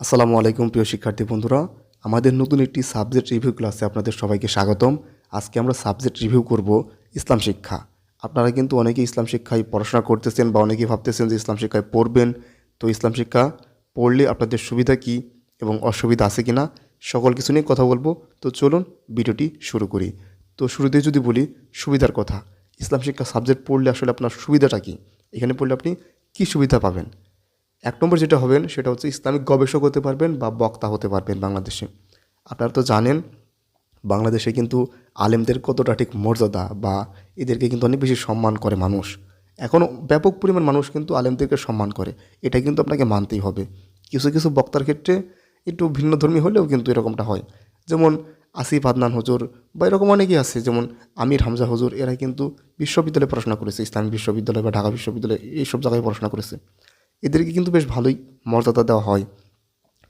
আসসালামু আলাইকুম, প্রিয় শিক্ষার্থী বন্ধুরা। আমাদের নতুন একটি সাবজেক্ট রিভিউ ক্লাসে আপনাদের সবাইকে স্বাগতম। আজকে আমরা সাবজেক্ট রিভিউ করব ইসলাম শিক্ষা। আপনারা কিন্তু অনেকেই ইসলাম শিক্ষায় পড়াশোনা করতেছেন বা অনেকেই ভাবতেছেন যে ইসলাম শিক্ষায় পড়বেন। তো ইসলাম শিক্ষা পড়লে আপনাদের সুবিধা কি এবং অসুবিধা আছে কি না সকল কিছু নিয়ে কথা বলব। তো চলুন ভিডিওটি শুরু করি। তো শুরুতেই যদি বলি, সুবিধার কথা। ইসলাম শিক্ষা সাবজেক্ট পড়লে আসলে আপনার সুবিধাটা কি? এখানে পড়লে আপনি কী সুবিধা পাবেন? এক নম্বর যেটা হবেন, সেটা হচ্ছে ইসলামিক গবেষক হতে পারবেন বা বক্তা হতে পারবেন বাংলাদেশে। আপনারা তো জানেন, বাংলাদেশে কিন্তু আলেমদের কতটা ঠিক মর্যাদা বা এদেরকে কিন্তু অনেক বেশি সম্মান করে মানুষ। এখনও ব্যাপক পরিমাণ মানুষ কিন্তু আলেমদেরকে সম্মান করে। এটা কিন্তু আপনাকে মানতেই হবে। কিছু কিছু বক্তার ক্ষেত্রে একটু ভিন্ন ধর্মী হলেও কিন্তু এরকমটা হয়। যেমন আসিফ আদনান হুজুর বা এরকম অনেকেই আছে, যেমন আমির হামজা হজুর, এরা কিন্তু বিশ্ববিদ্যালয়ে পড়াশোনা করেছে ইসলামী বিশ্ববিদ্যালয় বা ঢাকা বিশ্ববিদ্যালয় এইসব জায়গায় পড়াশোনা করেছে। এদেরকে কিন্তু বেশ ভালোই মর্যাদা দেওয়া হয়।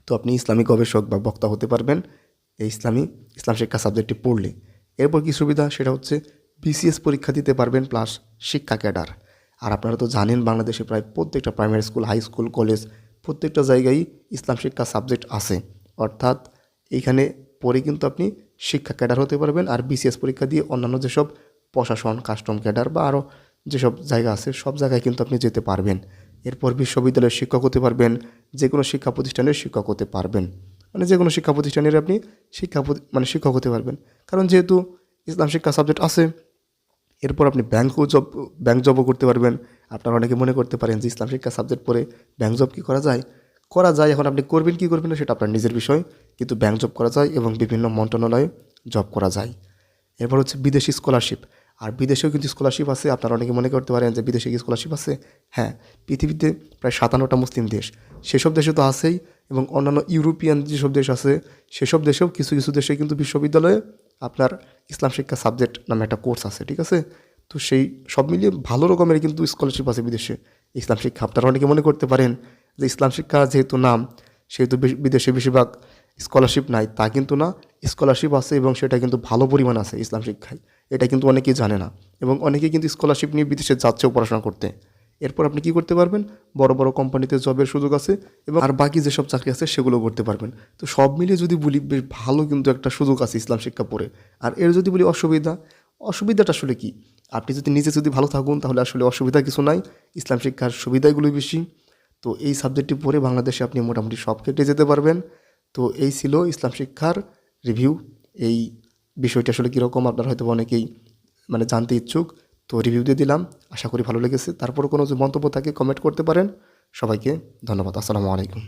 তো আপনি ইসলামী গবেষক বা বক্তা হতে পারবেন এই ইসলামী, ইসলাম শিক্ষা সাবজেক্টটি পড়লে। এরপর কী সুবিধা? সেটা হচ্ছে বিসিএস পরীক্ষা দিতে পারবেন প্লাস শিক্ষা ক্যাডার আর আপনারা তো জানেন বাংলাদেশে প্রায় প্রত্যেকটা primary school high school college প্রত্যেকটা জায়গায় ইসলাম শিক্ষা সাবজেক্ট আছে। অর্থাৎ এইখানে পরে কিন্তু আপনি শিক্ষা ক্যাডার হতে পারবেন আর বিসিএস পরীক্ষা দিয়ে অন্যান্য যেসব প্রশাসন কাস্টম ক্যাডার বা আরও যেসব জায়গা আছে, সব জায়গায় কিন্তু আপনি যেতে পারবেন। এরপর বিশ্ববিদ্যালয়ের শিক্ষক হতে পারবেন যে কোনো শিক্ষা প্রতিষ্ঠানের শিক্ষক হতে পারবেন। মানে যে কোনো শিক্ষা প্রতিষ্ঠানের আপনি শিক্ষা মানে শিক্ষক হতে পারবেন। কারণ যেহেতু ইসলাম শিক্ষা সাবজেক্ট আছে, এরপর আপনি ব্যাংকও জব ব্যাংক জবও করতে পারবেন। আপনারা অনেকে মনে করতে পারেন যে ইসলাম শিক্ষা সাবজেক্ট পড়ে ব্যাংক জব কী করা যায়? করা যায়, এখন আপনি করবেন কি করবেন না সেটা আপনার নিজের বিষয়। কিন্তু ব্যাংক জব করা যায় এবং বিভিন্ন মন্ত্রণালয়ে জব করা যায়। এরপর হচ্ছে বিদেশি স্কলারশিপ আর বিদেশেও কিন্তু স্কলারশিপ আছে। আপনারা অনেকে মনে করতে পারেন যে বিদেশে কি স্কলারশিপ আছে? হ্যাঁ পৃথিবীতে প্রায় সাতান্নটা মুসলিম দেশ। সেসব দেশে তো আছেই এবং অন্যান্য ইউরোপিয়ান যেসব দেশ আছে, সেসব দেশেও কিছু কিছু দেশে কিন্তু বিশ্ববিদ্যালয়ে আপনার ইসলাম শিক্ষা সাবজেক্ট নামে একটা কোর্স আছে, ঠিক আছে? তো সেই সব মিলিয়ে ভালো রকমের কিন্তু স্কলারশিপ আছে বিদেশে। ইসলাম শিক্ষা, আপনারা অনেকে মনে করতে পারেন যে ইসলাম শিক্ষা যেহেতু নাম, সেহেতু বিদেশে বেশিরভাগ স্কলারশিপ নাই, তা কিন্তু না। স্কলারশিপ আছে এবং সেটা কিন্তু ভালো পরিমাণ আছে ইসলাম শিক্ষায়। এটা কিন্তু অনেকেই জানে না এবং অনেকেই কিন্তু স্কলারশিপ নিয়ে বিদেশে যাচ্ছেও পড়াশোনা করতে। এরপর আপনি কি করতে পারবেন? বড় বড় কোম্পানিতে জবের সুযোগ আছে এবং আর বাকি যেসব চাকরি আছে সেগুলো করতে পারবেন। তো সব মিলিয়ে যদি বলি, বেশ ভালো কিন্তু একটা সুযোগ আছে ইসলাম শিক্ষা পড়ে। আর এর যদি বলি অসুবিধা, অসুবিধাটা আসলে কি? আপনি যদি নিজে যদি ভালো থাকুন, তাহলে আসলে অসুবিধা কিছু নাই। ইসলাম শিক্ষার সুবিধাগুলোই বেশি। তো এই সাবজেক্টটি পড়ে বাংলাদেশে আপনি মোটামুটি সব ক্ষেত্রে যেতে পারবেন। তো এই ছিল ইসলাম শিক্ষার রিভিউ এই বিষয়টা আসলে কীরকম আপনারা হয়তো অনেকেই মানে জানতে ইচ্ছুক। তো রিভিউ দিয়ে দিলাম, আশা করি ভালো লেগেছে। তারপর কোনো মন্তব্য থাকে কমেন্ট করতে পারেন। সবাইকে ধন্যবাদ, আসসালামু আলাইকুম।